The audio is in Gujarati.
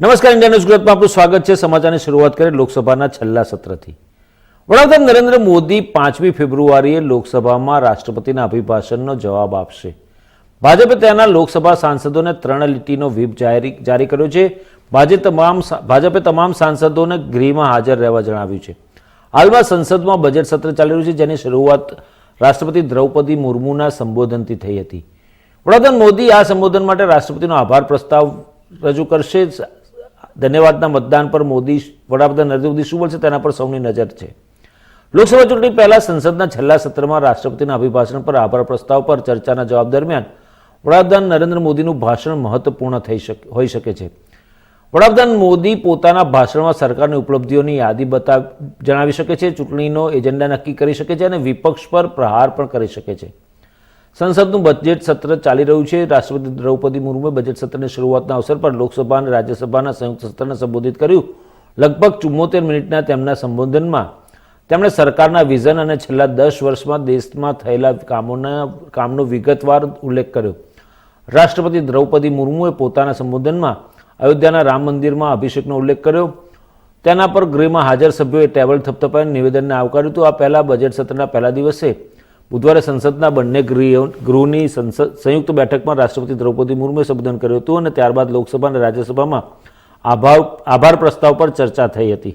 નમસ્કાર, ઇન્ડિયા ન્યૂઝ ગુજરાતમાં આપનું સ્વાગત છે. સમાચારની શરૂઆત કરીએ લોકસભાના છેલ્લા સત્રથી. વડાપ્રધાન નરેન્દ્ર મોદી પાંચમી ફેબ્રુઆરીએ લોકસભામાં રાષ્ટ્રપતિના અભિભાષણનો જવાબ આપશે. ભાજપે તેના લોકસભા સાંસદોને ત્રણ લીટીનો વ્હીપ જારી જારી કર્યો છે. ભાજપે તમામ ભાજપે તમામ સાંસદોને ગૃહમાં હાજર રહેવા જણાવ્યું છે. હાલમાં સંસદમાં બજેટ સત્ર ચાલી રહ્યું છે, જેની શરૂઆત રાષ્ટ્રપતિ દ્રૌપદી મુર્મુના સંબોધનથી થઈ હતી. વડાપ્રધાન મોદી આ સંબોધન માટે રાષ્ટ્રપતિનો આભાર પ્રસ્તાવ રજૂ કરશે. ધન્યવાદના મતદાન પર મોદી, વડાપ્રધાન નરેન્દ્ર મોદી શું બોલશે તેના પર સૌની નજર છે. લોકસભા ચૂંટણી પહેલા સંસદના છેલ્લા સત્રમાં રાષ્ટ્રપતિના અભિભાષણ પર આભાર પ્રસ્તાવ પર ચર્ચાના જવાબ દરમિયાન વડાપ્રધાન નરેન્દ્ર મોદીનું ભાષણ મહત્વપૂર્ણ થઈ શકે, હોઈ શકે છે. વડાપ્રધાન મોદી પોતાના ભાષણમાં સરકારની ઉપલબ્ધિઓની યાદી બતાવ જણાવી શકે છે, ચૂંટણીનો એજન્ડા નક્કી કરી શકે છે અને વિપક્ષ પર પ્રહાર પણ કરી શકે છે. સંસદનું બજેટ સત્ર ચાલી રહ્યું છે. રાષ્ટ્રપતિ દ્રૌપદી મુર્મુએ બજેટ સત્રની શરૂઆતના અવસર પર લોકસભા અને રાજ્યસભાના સંયુક્ત સત્રને સંબોધિત કર્યું. લગભગ ચુમ્મોતેર મિનિટના તેમના સંબોધનમાં તેમણે સરકારના વિઝન અને છેલ્લા દસ વર્ષમાં દેશમાં થયેલા કામોના, કામનો વિગતવાર ઉલ્લેખ કર્યો. રાષ્ટ્રપતિ દ્રૌપદી મુર્મુએ પોતાના સંબોધનમાં અયોધ્યાના રામ મંદિરમાં અભિષેકનો ઉલ્લેખ કર્યો. તેના પર ગૃહમાં હાજર સભ્યોએ ટેબલ થપથપાઈને નિવેદનને આવકાર્યું હતું. આ પહેલા બજેટ સત્રના પહેલા દિવસે બુધવારે સંસદના બંને ગૃહ ગૃહની સંસદ સંયુક્ત બેઠકમાં રાષ્ટ્રપતિ દ્રૌપદી મુર્મુએ સંબોધન કર્યું હતું અને ત્યારબાદ લોકસભા અને રાજ્યસભામાં આભાર આભાર પ્રસ્તાવ પર ચર્ચા થઈ હતી.